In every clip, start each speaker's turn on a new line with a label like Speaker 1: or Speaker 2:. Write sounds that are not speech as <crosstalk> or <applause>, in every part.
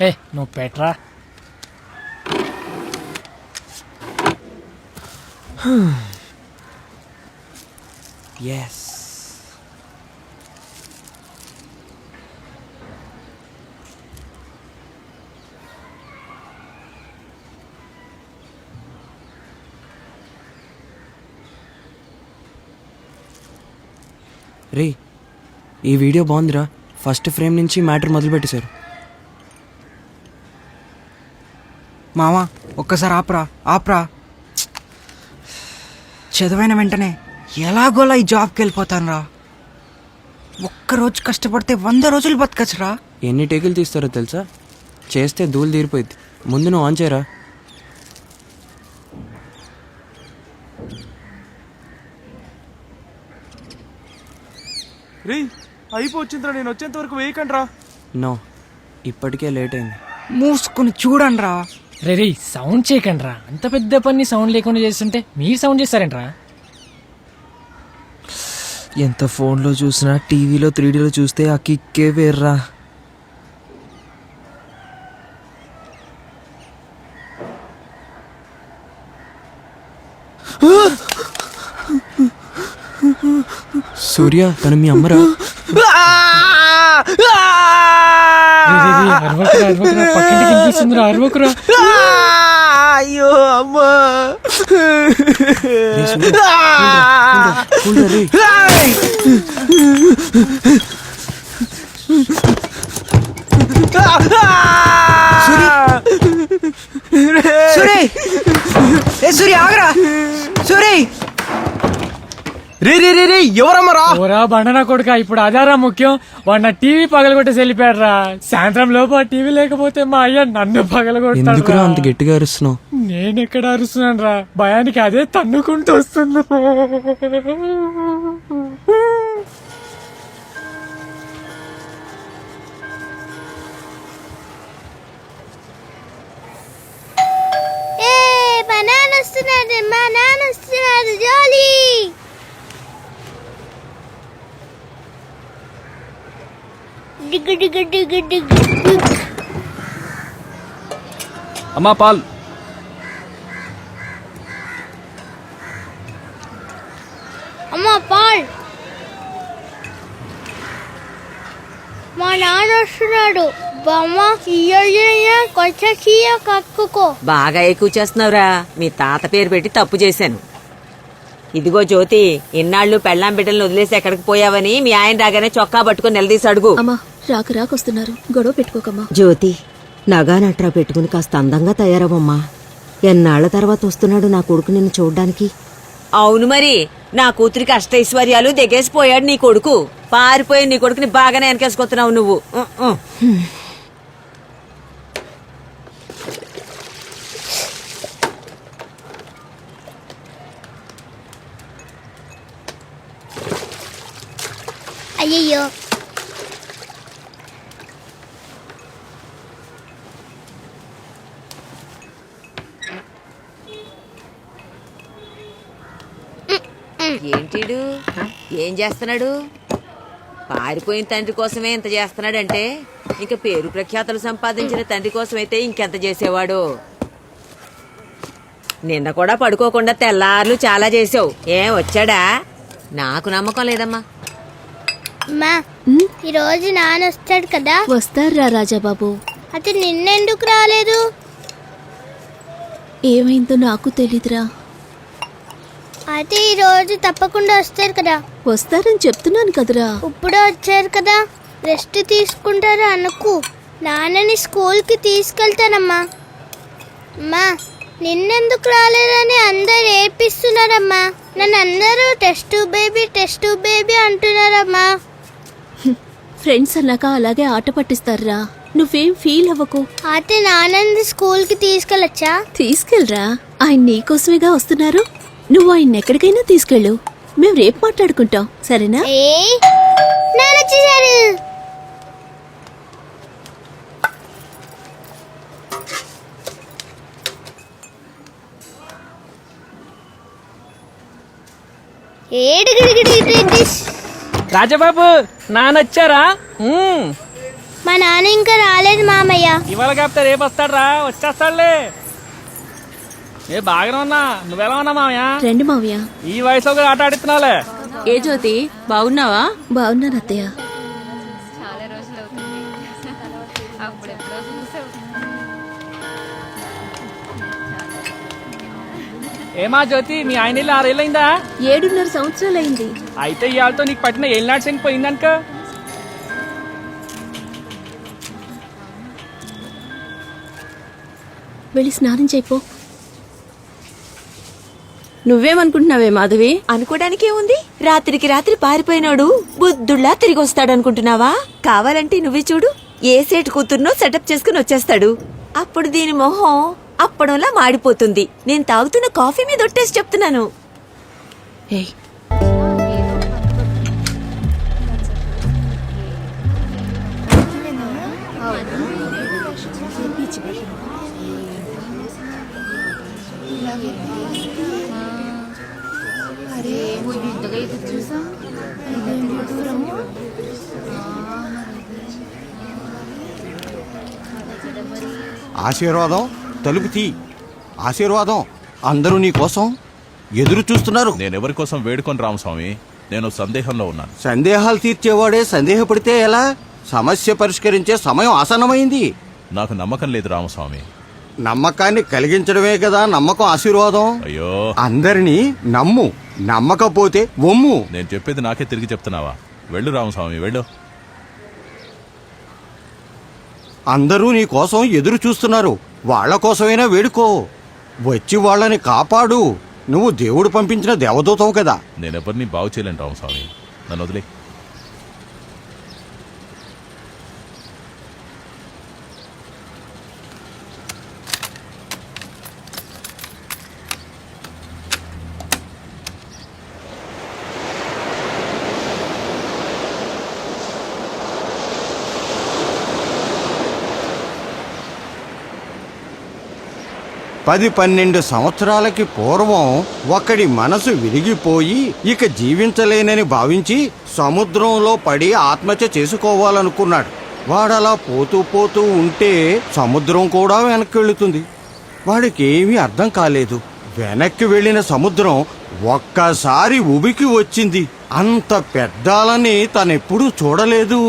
Speaker 1: ఏ నువ్వు Petra
Speaker 2: yes రే ఈ video బాగుందిరా. ఫస్ట్ ఫ్రేమ్ నుంచి మ్యాటర్ మొదలుపెట్టేశారు
Speaker 3: మావా ఒక్కసారి ఆపరా ఆపరా. చదివైన వెంటనే ఎలాగోలా ఈ జాబ్కి వెళ్ళిపోతాను రా ఒక్కరోజు కష్టపడితే వంద రోజులు బతకచ్చురా.
Speaker 2: ఎన్ని టేకులు తీస్తారో తెలుసా? చేస్తే ధూళి తీరిపోయింది ముందు నువ్వు ఆన్ చేయరా?
Speaker 4: రే అయిపోవచ్చిందిరా నేను వచ్చేంత వరకు వేయకండి రా
Speaker 2: నో ఇప్పటికే లేట్ అయింది.
Speaker 3: మూసుకుని చూడండి రా
Speaker 1: రే రే సౌండ్ చేయకండి రా అంత పెద్ద పని సౌండ్ లేకుండా చేస్తుంటే మీరు సౌండ్ చేస్తారేంట్రా?
Speaker 5: ఎంత ఫోన్లో చూసినా టీవీలో త్రీడీలో చూస్తే ఆ కిక్కే వేర్రా.
Speaker 2: సూర్య తను మీ అమ్మరా?
Speaker 1: అరవకురా
Speaker 5: అయ్యో అమ్మా
Speaker 2: రే,
Speaker 4: ఎవరమ్మరా?
Speaker 1: ఓరా బండనా కొడుక ఇప్పుడు అదారా ముఖ్యం. వాడు నా టీవీ పగలగొట్టేసి వెళ్ళిపోయాడు రా సాయంత్రం లోపు ఆ టీవీ లేకపోతే మా అయ్య నన్ను పగలగొట్టాడు
Speaker 2: ఎందుకురా అంత గట్టిగా అరుస్తున్నావు?
Speaker 1: నేను ఎక్కడ అరుస్తున్నాను రా భయానికి అదే తన్నుకుంటూ వస్తుంది
Speaker 4: అమ్మా పాల్.
Speaker 6: అమ్మా పాల్. మా నాన్న వస్తున్నాడు. కొంచెం కక్కుకో
Speaker 7: బాగా ఎక్కువ చేస్తున్నావురా మీ తాత పేరు పెట్టి తప్పు చేశాను ఇదిగో జ్యోతి ఇన్నాళ్ళు పెళ్ళాం బిడ్డలను వదిలేసి ఎక్కడికి పోయావని మీ ఆయన రాగానే చొక్కా పట్టుకుని నిలదీసి అడుగు
Speaker 8: అమ్మా రాక రాకొస్తున్నారు గొడవ పెట్టుకోకమ్మా.
Speaker 7: జ్యోతి నగా నట్రా పెట్టుకుని కాస్త అందంగా తయారవమ్మా ఎన్నాళ్ళ తర్వాత వస్తున్నాడు నా కొడుకు నిన్ను చూడ్డానికి? అవును మరి. నా కూతురికి అష్టైశ్వర్యాలు దిగేసిపోయాడు నీ కొడుకు. పారిపోయి నీ కొడుకుని బాగానే వెనకేసుకొస్తున్నావు నువ్వు.
Speaker 6: అయ్యయ్యో.
Speaker 7: ఏంటిడు? ఏం చేస్తున్నాడు? పారిపోయిన తండ్రి కోసమే ఇంత చేస్తున్నాడంటే ఇంకా పేరు ప్రఖ్యాతలు సంపాదించిన తండ్రి కోసమైతే ఇంకెంత చేసేవాడు? నిన్న కూడా పడుకోకుండా తెల్లార్లు చాలా చేసావు ఏం వచ్చాడా? నాకు నమ్మకం లేదమ్మా.
Speaker 6: అమ్మా ఈరోజు నాన్న వస్తాడు కదా?
Speaker 8: వస్తారా రాజాబాబు.
Speaker 6: అయితే నిన్నెందుకు రాలేదు?
Speaker 8: ఏమైందో నాకు తెలీదురా.
Speaker 6: అయితే ఈరోజు తప్పకుండా వస్తారు కదా.
Speaker 8: వస్తారని చెప్తున్నాను కదరా.
Speaker 6: ఇప్పుడే వచ్చారు కదా. రెస్ట్ తీసుకుంటారు అనుకు. నాన్నని స్కూల్కి తీసుకెళ్తానమ్మా. అమ్మా నిన్నెందుకు రాలేదని అందరు ఏపిస్తున్నారమ్మా. నన్ను అందరూ టెస్ట్ బేబీ టెస్ట్ బేబీ అంటున్నారమ్మా.
Speaker 8: ఫ్రెండ్స్ అన్నాక అలాగే ఆట పట్టిస్తారా. నువ్వేం ఫీల్ అవ్వకు.
Speaker 6: అయితే నాన్నని స్కూల్కి తీసుకెళ్ళొచ్చా?
Speaker 8: తీసుకెళ్ళరా. ఆయన నీకోసమేగా వస్తున్నారు? నువ్వు ఆయన ఎక్కడికైనా తీసుకెళ్ళు. మేము రేపు మాట్లాడుకుంటాం. సరేనా?
Speaker 1: రాజబాబు నానొచ్చారా
Speaker 6: మా నాన్న ఇంకా రాలేదు మామయ్య.
Speaker 1: ఇవాళ కాపుతే రేపు వస్తాడ్రా వచ్చేస్తాడులే. ఏ బాగానే ఉన్నా. నువ్వెలా ఉన్నా మామయ్య?
Speaker 8: రండి మావయ్య
Speaker 1: ఈ వయసులో కూడా ఆట ఆడిస్తున్నావులే.
Speaker 7: ఏ జ్యోతి బాగున్నావా?
Speaker 8: బాగున్నాను అత్తయ్య.
Speaker 1: ఏమా జ్యోతి మీ ఆయన ఇల్లు ఆరేళ్ళైందా
Speaker 8: ఏడున్నర సంవత్సరాలైంది.
Speaker 1: అయితే ఇవాళతో నీకు పట్టిన ఏళ్ళనాడు శని పోయిందనుక?
Speaker 8: వెళ్ళి స్నానం చేయిపో
Speaker 7: నువ్వేమనుకుంటున్నావే మాధవి? అనుకోవడానికి ఏముంది రాత్రికి రాత్రి పారిపోయినాడు. బుద్ధుళ్ళా తిరిగి వస్తాడనుకుంటున్నావా కావాలంటే నువ్వే చూడు ఏ సేటు కూతుర్నో సెటప్ చేసుకుని వచ్చేస్తాడు. అప్పుడు దీని మొహం అప్పడంలా మాడిపోతుంది. నేను తాగుతున్న కాఫీ మీద ఒట్టేసి చెప్తున్నాను. ఏయ్.
Speaker 9: ఆశీర్వాదం తలుపు తీ. ఆశీర్వాదం అందరూ నీ కోసం ఎదురు చూస్తున్నారు.
Speaker 10: నేనెవరి కోసం వేడుకొని రామస్వామి నేను సందేహంలో ఉన్నాను.
Speaker 9: సందేహాలు తీర్చేవాడే సందేహపడితే ఎలా? సమస్య పరిష్కరించే సమయం ఆసన్నమైంది.
Speaker 10: నాకు నమ్మకం లేదు రామస్వామి
Speaker 9: నమ్మకాన్ని కలిగించడమే కదా నమ్మకం ఆశీర్వాదం.
Speaker 10: అయ్యో.
Speaker 9: అందరినీ నమ్ము నమ్మకపోతే ఒమ్ము
Speaker 10: నేను చెప్పేది నాకే తిరిగి చెప్తున్నావా? వెళ్ళు రామస్వామి వెళ్ళు.
Speaker 9: అందరూ నీ కోసం ఎదురు చూస్తున్నారు. వాళ్ళ కోసమైనా వేడుకో. వచ్చి వాళ్ళని కాపాడు. నువ్వు దేవుడు పంపించిన దేవదూతవు కదా.
Speaker 10: నేనెవరిని బాగు చేయలేను రామస్వామి నన్ను వదిలే.
Speaker 9: పది పన్నెండు సంవత్సరాలకి పూర్వం ఒకడి మనసు విరిగిపోయి ఇక జీవించలేనని భావించి సముద్రంలో పడి ఆత్మహత్య చేసుకోవాలనుకున్నాడు. వాడలా పోతూ పోతూ ఉంటే సముద్రం కూడా వెనక్కి వెళుతుంది వాడికి ఏమీ అర్థం కాలేదు. వెనక్కి వెళ్ళిన సముద్రం ఒక్కసారి ఉబికి వచ్చింది. అంత పెద్దాలని తనెప్పుడూ చూడలేదు.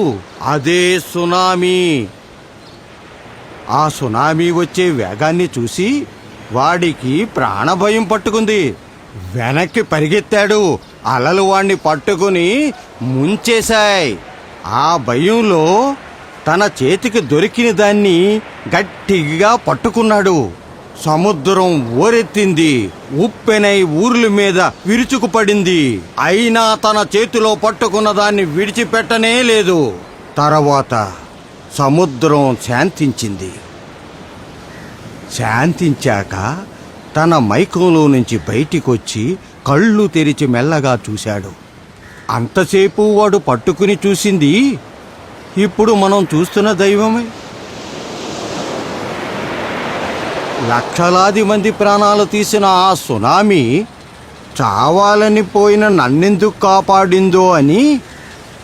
Speaker 9: అదే సునామీ. ఆ సునామీ వచ్చే వేగాన్ని చూసి వాడికి ప్రాణభయం పట్టుకుంది. వెనక్కి పరిగెత్తాడు. అలలు వాణ్ణి పట్టుకుని ముంచేశాయి. ఆ భయంలో తన చేతికి దొరికిన దాన్ని గట్టిగా పట్టుకున్నాడు. సముద్రం ఓరెత్తింది ఉప్పెనై ఊర్ల మీద విరుచుకుపడింది. అయినా తన చేతిలో పట్టుకున్న దాన్ని విడిచిపెట్టనే లేదు. తర్వాత సముద్రం శాంతించింది. శాంతించాక తన మైకంలో నుంచి బయటికొచ్చి కళ్ళు తెరిచి మెల్లగా చూశాడు. అంతసేపు వాడు పట్టుకుని చూసింది ఇప్పుడు మనం చూస్తున్న దైవమే. లక్షలాది మంది ప్రాణాలు తీసిన ఆ సునామీ చావాలని పోయిన నన్నెందుకు కాపాడిందో అని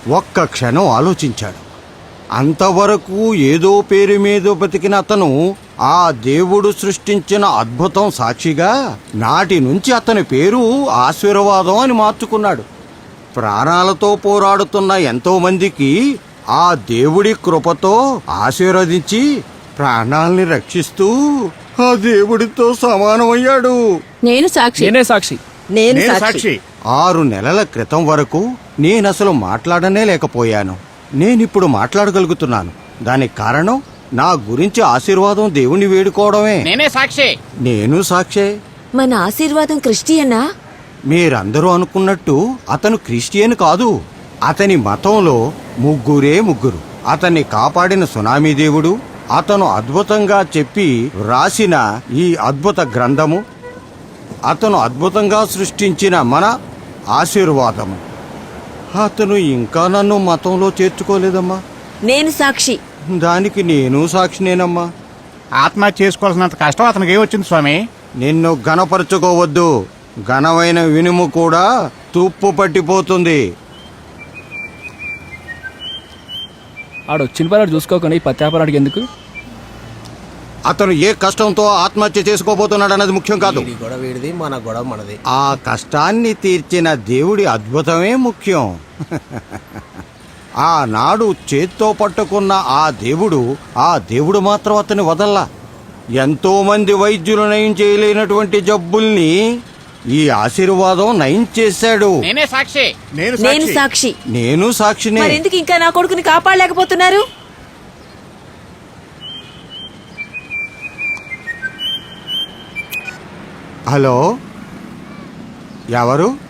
Speaker 9: ఒక్క క్షణం ఆలోచించాడు. అంతవరకు ఏదో పేరు మీద బతికిన అతను ఆ దేవుడు సృష్టించిన అద్భుతం సాక్షిగా నాటి నుంచి అతని పేరు ఆశీర్వాదం అని మార్చుకున్నాడు. ప్రాణాలతో పోరాడుతున్న ఎంతో మందికి ఆ దేవుడి కృపతో ఆశీర్వదించి ప్రాణాల్ని రక్షిస్తూ ఆ దేవుడితో సమానమయ్యాడు.
Speaker 7: నేను సాక్షి.
Speaker 1: నేనే సాక్షి.
Speaker 7: నేను సాక్షి.
Speaker 9: ఆరు నెలల క్రితం వరకు నేనసలు మాట్లాడనే లేకపోయాను. నేనిప్పుడు మాట్లాడగలుగుతున్నాను. దానికి కారణం నా గురించి ఆశీర్వాదం దేవుణ్ణి వేడుకోవడమే.
Speaker 4: నేనే సాక్షి.
Speaker 9: నేను సాక్షే.
Speaker 7: మన ఆశీర్వాదం క్రిస్టియన్నా
Speaker 9: మీరందరూ అనుకున్నట్టు అతను క్రిస్టియన్ కాదు. అతని మతంలో ముగ్గురే ముగ్గురు. అతన్ని కాపాడిన సునామీ దేవుడు అతను అద్భుతంగా చెప్పి రాసిన ఈ అద్భుత గ్రంథము అతను అద్భుతంగా సృష్టించిన మన ఆశీర్వాదము. అతను ఇంకా నన్ను మతంలో చేర్చుకోలేదమ్మా.
Speaker 7: నేను సాక్షి.
Speaker 9: దానికి నేను సాక్షినేనమ్మా
Speaker 4: ఆత్మహత్య చేసుకోవాల్సినంత కష్టం అతనికి ఏమొచ్చింది స్వామి?
Speaker 9: నిన్ను ఘనపరచుకోవద్దు. ఘనమైన వినుము కూడా తుప్పు పట్టిపోతుంది.
Speaker 11: ఆడు వచ్చిన పని చూసుకోకుండా ఈ పత్యాపరాడికి ఎందుకు?
Speaker 9: అతను ఏ కష్టంతో ఆత్మహత్య చేసుకోబోతున్నాడు అన్నది ముఖ్యం కాదు.
Speaker 4: గొడవ వీడిది మన గొడవ మనది.
Speaker 9: ఆ కష్టాన్ని తీర్చిన దేవుడి అద్భుతమే ముఖ్యం. <laughs> ఆనాడు చేత్తో పట్టుకున్న ఆ దేవుడు ఆ దేవుడు మాత్రం అతని వదల్లా. ఎంతో మంది వైద్యులు నయం చేయలేనటువంటి జబ్బుల్ని ఈ ఆశీర్వాదం నయం చేశాడు.
Speaker 7: నేను సాక్షి.
Speaker 9: నేను సాక్షినే.
Speaker 7: మరెందుకు ఇంకా నా కొడుకుని కాపాడలేకపోతున్నారు?
Speaker 9: హలో? ఎవరు?